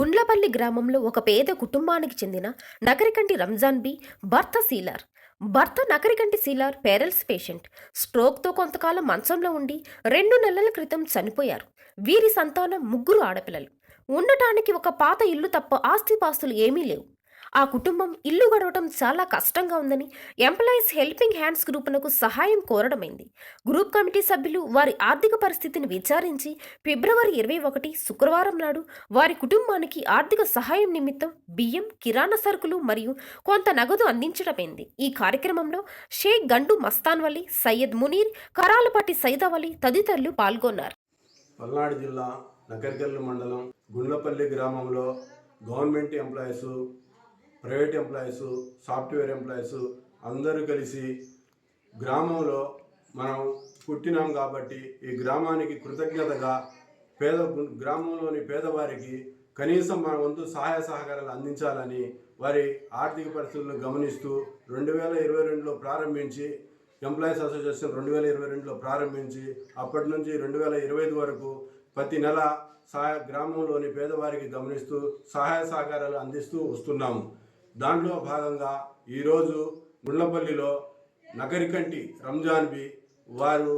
గుండ్లపల్లి గ్రామంలో ఒక పేద కుటుంబానికి చెందిన నగరికంటి రంజాన్ బి భర్త సీలార్. భర్త నగరికంటి సీలార్ పేరల్స్ పేషెంట్. స్ట్రోక్తో కొంతకాలం మంచంలో ఉండి రెండు నెలల క్రితం చనిపోయారు. వీరి సంతానం ముగ్గురు ఆడపిల్లలు. ఉండటానికి ఒక పాత ఇల్లు తప్ప ఆస్తిపాస్తులు ఏమీ లేవు. ఆ కుటుంబం ఇల్లు గడవటం చాలా కష్టంగా ఉందని ఎంప్లాయీస్ హెల్పింగ్ హ్యాండ్స్ గ్రూపునకు సహాయం కోరడమైంది. గ్రూప్ కమిటీ సభ్యులు వారి ఆర్థిక పరిస్థితిని విచారించి ఫిబ్రవరి ఇరవై ఒకటి శుక్రవారం నాడు వారి కుటుంబానికి ఆర్థిక సహాయం నిమిత్తం బియ్యం కిరాణా సరుకులు మరియు కొంత నగదు అందించడమైంది. ఈ కార్యక్రమంలో షేక్ గండు మస్తాన్ వలి సయ్యద్ మునీర్ కరాలపాటి సైదావలి తదితరులు పాల్గొన్నారు. పల్నాడు జిల్లా నకరికల్లు మండలం గుండ్లపల్లి గ్రామంలో government employees private employees software employees అందరూ కలిసి గ్రామంలో మనం పుట్టినాం కాబట్టి ఈ గ్రామానికి కృతజ్ఞతగా పేద గ్రామంలోని పేదవారికి కనీసం మన వంతు సహాయ సహకారాలు అందించాలని వారి ఆర్థిక పరిస్థితులను గమనిస్తూ రెండు వేల ఇరవై రెండులో ప్రారంభించి ఎంప్లాయీస్ అసోసియేషన్ రెండు వేల ఇరవై రెండులో ప్రారంభించి అప్పటి నుంచి రెండు వేల ఇరవై ఐదు వరకు ప్రతి నెల సహాయ గ్రామంలోని పేదవారికి గమనిస్తూ సహాయ సహకారాలు అందిస్తూ వస్తున్నాము. దాంట్లో భాగంగా ఈరోజు గుండ్లపల్లిలో నగరికంటి రంజాన్ బి వారు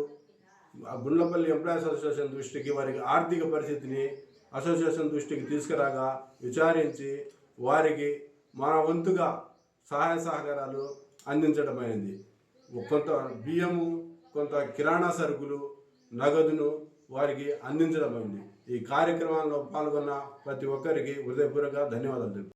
గుండ్లపల్లి ఎంప్లాయీస్ అసోసియేషన్ దృష్టికి వారికి ఆర్థిక పరిస్థితిని అసోసియేషన్ దృష్టికి తీసుకురాగా విచారించి వారికి మన వంతుగా సహాయ సహకారాలు అందించడమైంది కొంత బియ్యము కొంత కిరాణా సరుకులు నగదును వారికి అందించడమైంది ఈ కార్యక్రమంలో పాల్గొన్న ప్రతి ఒక్కరికి హృదయపూర్వక ధన్యవాదాలు